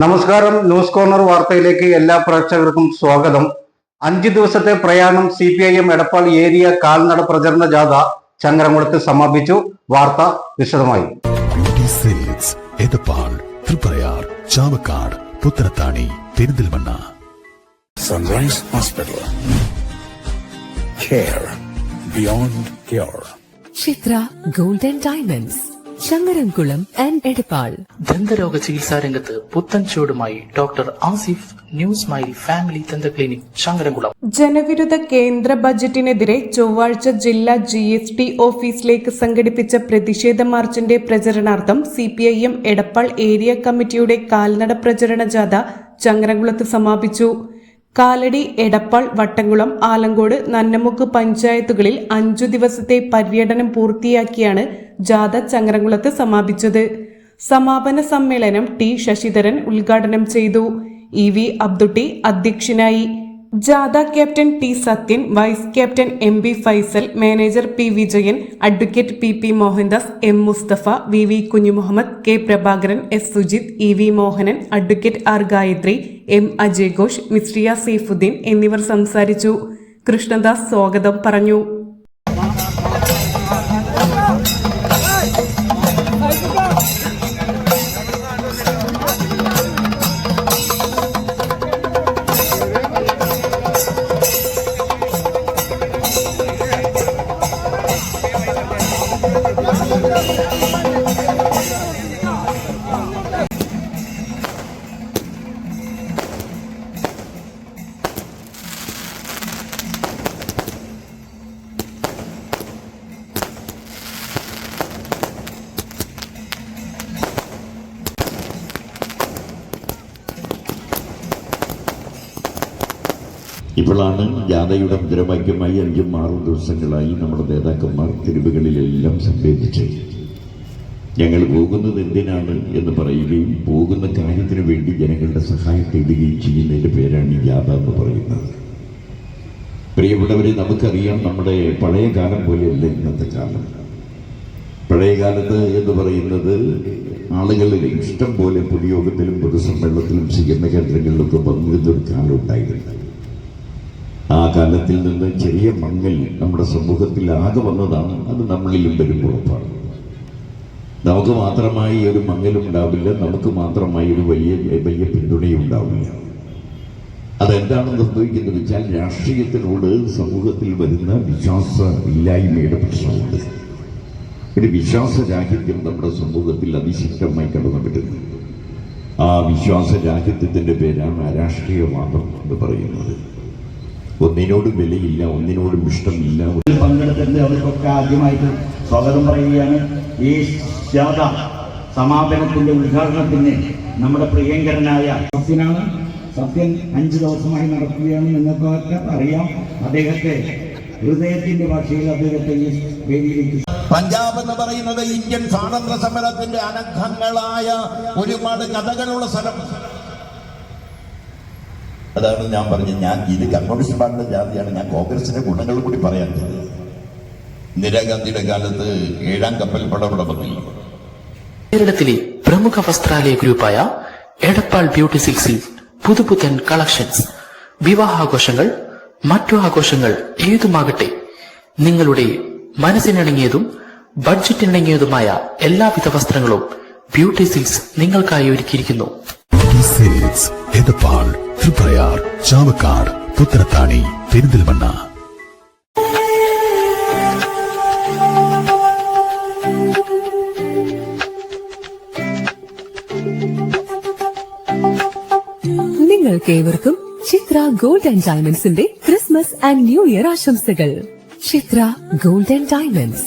നമസ്കാരം news corner വാർത്തയിലേക്ക് എല്ലാ പ്രേക്ഷകർക്കും സ്വാഗതം. അഞ്ച് ദിവസത്തെ പ്രയാണം C P I M Edappal area കാൽനട പ്രചരണ ജാഥ ചങ്ങരംകുളത്ത് സമാപിച്ചു. വാർത്ത വിശദമായി. Triprayar Chavakkad Puthanathani Perinthalmanna sunrise hospital care beyond care Chithra golden diamonds Changaramkulam and Edappal. ദന്തരോഗ ചികിത്സാ രംഗത്ത് പുത്തൻ ചൂടുമായി doctor Asif new smile family ദന്ത ക്ലിനിക് ശങ്കരൻകുളം. ജനവിരുദ്ധ കേന്ദ്ര ബജറ്റിനെതിരെ ചൊവ്വാഴ്ച ജില്ലാ ജി എസ് ടി ഓഫീസിലേക്ക് സംഘടിപ്പിച്ച പ്രതിഷേധ മാർച്ചിന്റെ പ്രചരണാർത്ഥം C P I M Edappal area കമ്മിറ്റിയുടെ കാൽനട പ്രചരണ ജാഥ ചങ്ങരംകുളത്ത് സമാപിച്ചു. കാലടി എടപ്പാൾ വട്ടംകുളം ആലങ്കോട് നന്നമുക്ക് പഞ്ചായത്തുകളിൽ അഞ്ചു ദിവസത്തെ പര്യടനം പൂർത്തിയാക്കിയാണ് ജാഥ ചങ്ങരംകുളത്ത് സമാപിച്ചത്. സമാപന സമ്മേളനം ടി ശശിധരൻ ഉദ്ഘാടനം ചെയ്തു. ഇ വി അബ്ദുട്ടി അധ്യക്ഷനായി. ജാഥ captain T Sathyan vice captain M B Faisal manager P Vijayan advocate P P Mohandas M Mustafa V V Kunjumuhammed K Prabhakaran S Sujith E V Mohanan advocate R Gayathri M Ajay Ghosh Misriya Saifuddin എന്നിവർ സംസാരിച്ചു. കൃഷ്ണദാസ് സ്വാഗതം പറഞ്ഞു. ഇപ്പോഴാണ് ജാഥയുടെ മുദ്രവാക്യമായി അഞ്ചും ആറും ദിവസങ്ങളായി നമ്മുടെ നേതാക്കന്മാർ തെരുവുകളിലെല്ലാം സംവേദിച്ചത് ഞങ്ങൾ പോകുന്നത് എന്തിനാണ് എന്ന് പറയുകയും പോകുന്ന കാര്യത്തിന് വേണ്ടി ജനങ്ങളുടെ സഹായം തേടുകയും ചെയ്യുന്നതിന്റെ പേരാണ് ഈ ജാഥ എന്ന് പറയുന്നത്. പ്രിയപ്പെട്ടവരെ നമുക്കറിയാം നമ്മുടെ പഴയ കാലം പോലെയല്ല ഇന്നത്തെ കാലം. പഴയ കാലത്ത് എന്ന് പറയുന്നത് ആളുകളിൽ ഇഷ്ടം പോലെ പൊതുയോഗത്തിലും പൊതുസമ്മേളനത്തിലും സ്വീകരണ കേന്ദ്രങ്ങളിലൊക്കെ പങ്കുവരുന്ന ഒരു കാലം ഉണ്ടായിരുന്നു. ആ കാലത്തിൽ നിന്ന് ചെറിയ മങ്ങൽ നമ്മുടെ സമൂഹത്തിൽ ആകെ വന്നതാണ്. അത് നമ്മളിലും വരും ഉറപ്പാണ്. നമുക്ക് മാത്രമായി ഒരു മങ്ങലും ഉണ്ടാവില്ല. നമുക്ക് മാത്രമായി ഒരു വലിയ വലിയ പിന്തുണയും ഉണ്ടാവില്ല. അതെന്താണെന്ന് സംഭവിക്കുന്നത് വെച്ചാൽ രാഷ്ട്രീയത്തിനോട് സമൂഹത്തിൽ വരുന്ന വിശ്വാസ ഇല്ലായ്മയുടെ പ്രശ്നമുണ്ട്. ഒരു വിശ്വാസരാഹിത്യം നമ്മുടെ സമൂഹത്തിൽ അതിശക്തമായി കടന്നു പറ്റുന്നു ആ വിശ്വാസരാഹിത്യത്തിന്റെ പേരാണ് അരാഷ്ട്രീയവാദം എന്ന് പറയുന്നത്. ഒന്നിനോടും വിലയില്ല ഒന്നിനോടും ഇഷ്ടമില്ല. പങ്കെടുത്തിട്ടുണ്ട് അവർക്കൊക്കെ ആദ്യമായിട്ട് സ്വാഗതം പറയുകയാണ്. ഈ ജാഥ സമാപനത്തിന്റെ ഉദ്ഘാടനത്തിന് നമ്മുടെ പ്രിയങ്കരനായ സത്യനാണ്. സത്യൻ അഞ്ചു ദിവസമായി നടക്കുകയാണ് എന്നൊക്കെ അറിയാം. അദ്ദേഹത്തെ ഹൃദയത്തിന്റെ ഭാഷയിൽ അദ്ദേഹത്തെ ഈ വേദിയിലേക്ക് പഞ്ചാബ് എന്ന് പറയുന്നത് ഇന്ത്യൻ സ്വാതന്ത്ര്യ സമരത്തിന്റെ അനഘങ്ങളായ ഒരുപാട് കഥകളുള്ള സ്ഥലം. അതാണ് ഞാൻ പറഞ്ഞത്. ഞാൻ ഇത് കമ്മ്യൂണിസ്റ്റ് പാർട്ടിയുടെ ജാതിയാണ്. ഞാൻ കോൺഗ്രസിന്റെ ഗുണങ്ങൾ കൂടി പറയാൻ ചെയ്തത് ഇന്ദിരാഗാന്ധിയുടെ കാലത്ത് ഏഴാം കപ്പൽ വന്നില്ല. കേരളത്തിലെ പ്രമുഖ വസ്ത്രാലയ ഗ്രൂപ്പായ എടപ്പാൾ ബ്യൂട്ടി സിൽക്സിൽ പുതുപുത്തൻ കളക്ഷൻസ്. വിവാഹാഘോഷങ്ങൾ മറ്റു ആഘോഷങ്ങൾ ഏതുമാകട്ടെ നിങ്ങളുടെ മനസ്സിനിണങ്ങിയതും ബഡ്ജറ്റിനിണങ്ങിയതുമായ എല്ലാവിധ വസ്ത്രങ്ങളും ബ്യൂട്ടി സിൽക്സ് നിങ്ങൾക്കായി ഒരുക്കിയിരിക്കുന്നു. ബ്യൂട്ടി സെയിൽസ് എടപ്പാൾ തൃപ്രയാർ ചാവക്കാട് പുത്തനത്താണി പെരിന്തൽമണ്ണ നിങ്ങൾക്ക് ഏവർക്കും ചിത്ര ഗോൾഡ് ആൻഡ് ഡയമണ്ട്സിന്റെ ക്രിസ്മസ് ആൻഡ് ന്യൂ ഇയർ ആശംസകൾ. Chithra gold and diamonds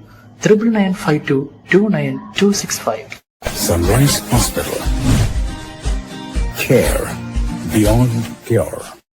Triple nine five two two nine two six five Sunrise Hospital. Care. Beyond cure.